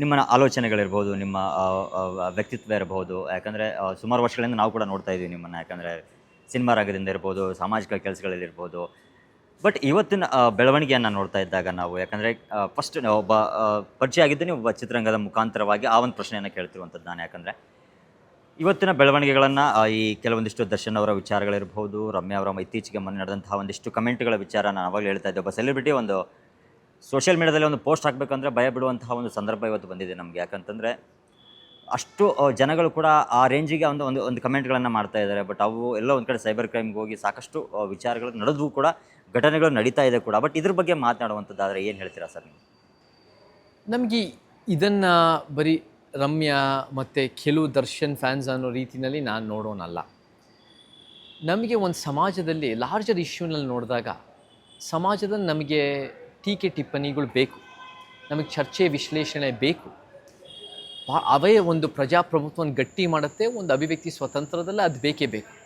ನಿಮ್ಮ ಆಲೋಚನೆಗಳಿರ್ಬೋದು, ನಿಮ್ಮ ವ್ಯಕ್ತಿತ್ವ ಇರಬಹುದು ಯಾಕಂದರೆ ಸುಮಾರು ವರ್ಷಗಳಿಂದ ನಾವು ಕೂಡ ನೋಡ್ತಾ ಇದ್ದೀವಿ ನಿಮ್ಮನ್ನು. ಯಾಕಂದರೆ, ಸಿನಿಮಾ ರಂಗದಿಂದ ಇರ್ಬೋದು, ಸಾಮಾಜಿಕ ಕೆಲಸಗಳಲ್ಲಿರ್ಬೋದು. ಬಟ್ ಇವತ್ತಿನ ಬೆಳವಣಿಗೆಯನ್ನು ನೋಡ್ತಾ ಇದ್ದಾಗ ನಾವು, ಯಾಕಂದರೆ ಫಸ್ಟ್ ಒಬ್ಬ ಪರಿಚಯ ಆಗಿದ್ದೇನೆ ಒಬ್ಬ ಚಿತ್ರರಂಗದ ಮುಖಾಂತರವಾಗಿ ಆ ಒಂದು ಪ್ರಶ್ನೆಯನ್ನು ಕೇಳ್ತಿರುವಂಥದ್ದು ನಾನು. ಯಾಕಂದರೆ, ಇವತ್ತಿನ ಬೆಳವಣಿಗೆಗಳನ್ನು ಈ ಕೆಲವೊಂದಿಷ್ಟು ದರ್ಶನ್ ಅವರ ವಿಚಾರಗಳಿರ್ಬೋದು, ರಮ್ಯಾ ಅವರ ಇತ್ತೀಚೆಗೆ ಮೊನ್ನೆ ನಡೆದಂತಹ ಒಂದಿಷ್ಟು ಕಮೆಂಟ್ಗಳ ವಿಚಾರ ನಾನು ಅವಾಗಲೇ ಹೇಳ್ತಾ ಇದ್ದೆ. ಒಬ್ಬ ಸೆಲೆಬ್ರಿಟಿ ಒಂದು ಸೋಷಿಯಲ್ ಮೀಡಿಯಾದಲ್ಲಿ ಒಂದು ಪೋಸ್ಟ್ ಹಾಕಬೇಕಂದ್ರೆ ಭಯ ಬಿಡುವಂತಹ ಒಂದು ಸಂದರ್ಭ ಇವತ್ತು ಬಂದಿದೆ ನಮಗೆ. ಯಾಕಂತಂದರೆ ಅಷ್ಟು ಜನಗಳು ಕೂಡ ಆ ರೇಂಜಿಗೆ ಒಂದು ಒಂದು ಒಂದು ಕಮೆಂಟ್ಗಳನ್ನು ಮಾಡ್ತಾ ಇದ್ದಾರೆ. ಬಟ್ ಅವು ಎಲ್ಲ ಒಂದು ಕಡೆ ಸೈಬರ್ ಕ್ರೈಮ್ಗೆ ಹೋಗಿ ಸಾಕಷ್ಟು ವಿಚಾರಗಳು ನಡೆದ್ರೂ ಕೂಡ ಘಟನೆಗಳು ನಡೀತಾ ಇದೆ ಕೂಡ. ಬಟ್ ಇದ್ರ ಬಗ್ಗೆ ಮಾತನಾಡುವಂಥದ್ದಾದರೆ ಏನು ಹೇಳ್ತೀರಾ ಸರ್ ನೀವು? ನಮಗೆ ಇದನ್ನು ಬರೀ ರಮ್ಯಾ ಮತ್ತು ಕೆಲವು ದರ್ಶನ್ ಫ್ಯಾನ್ಸ್ ಅನ್ನೋ ರೀತಿಯಲ್ಲಿ ನಾನು ನೋಡೋನಲ್ಲ. ನಮಗೆ ಒಂದು ಸಮಾಜದಲ್ಲಿ ಲಾರ್ಜರ್ ಇಶ್ಯೂನಲ್ಲಿ ನೋಡಿದಾಗ ಸಮಾಜದಲ್ಲಿ ನಮಗೆ ಟೀಕೆ ಟಿಪ್ಪಣಿಗಳು ಬೇಕು. ನಮಗೆ ಚರ್ಚೆ ವಿಶ್ಲೇಷಣೆ ಬೇಕು. ಅವೇ ಒಂದು ಪ್ರಜಾಪ್ರಭುತ್ವವನ್ನು ಗಟ್ಟಿ ಮಾಡುತ್ತೆ, ಒಂದು ಅಭಿವ್ಯಕ್ತಿ ಸ್ವತಂತ್ರದಲ್ಲಿ ಅದು ಬೇಕೇ ಬೇಕು.